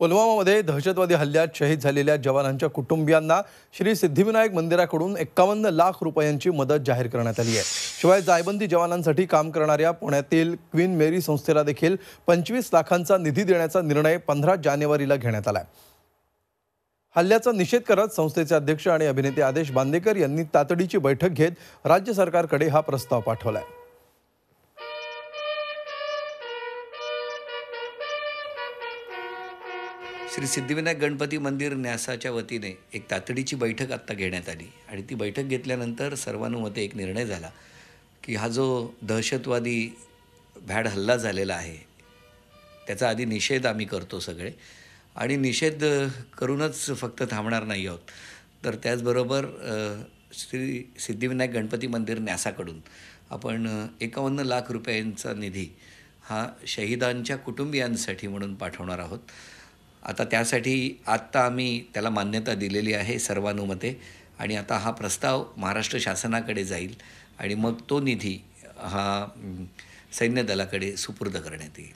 पुलवामामध्ये दहशतवादी हल्ल्यात शहीद झालेल्या जवानांच्या कुटुंबियांना श्री सिद्धिविनायक मंदिराकडून एक्कावन्न लाख रुपयांची मदत जाहीर करण्यात आली आहे. शिवाय जायबंदी जवानांसाठी काम करणाऱ्या पुण्यातील क्वीन मेरी संस्थेला देखील पंचवीस लाखांचा निधी देण्याचा निर्णय पंधरा जानेवारीला घेण्यात आला हल्ल्याचा निषेध करत संस्थेचे अध्यक्ष आणि अभिनेते आदेश बांदेकर यांनी तातडीची बैठक घेत राज्य सरकारकडे हा प्रस्ताव पाठवला आहे. श्री सिद्धिविनायक गणपती मंदिर न्यासाच्या वतीने एक तातडीची बैठक आत्ता घेण्यात आली. आणि ती बैठक घेतल्यानंतर सर्वानुमते एक निर्णय झाला की हा जो दहशतवादी भॅड हल्ला झालेला आहे त्याचा आधी निषेध आम्ही करतो सगळे. आणि निषेध करूनच फक्त थांबणार नाही आहोत. तर त्याचबरोबर श्री सिद्धिविनायक गणपती मंदिर न्यासाकडून आपण एकावन्न लाख रुपयांचा निधी हा शहीदांच्या कुटुंबियांसाठी म्हणून पाठवणार आहोत. आता त्यासाठी आत्ता आम्ही त्याला मान्यता दिलेली आहे सर्वानुमते. आणि आता हा प्रस्ताव महाराष्ट्र शासनाकडे जाईल आणि मग तो निधी हा सैन्यदलाकडे सुपूर्द करण्यात येईल.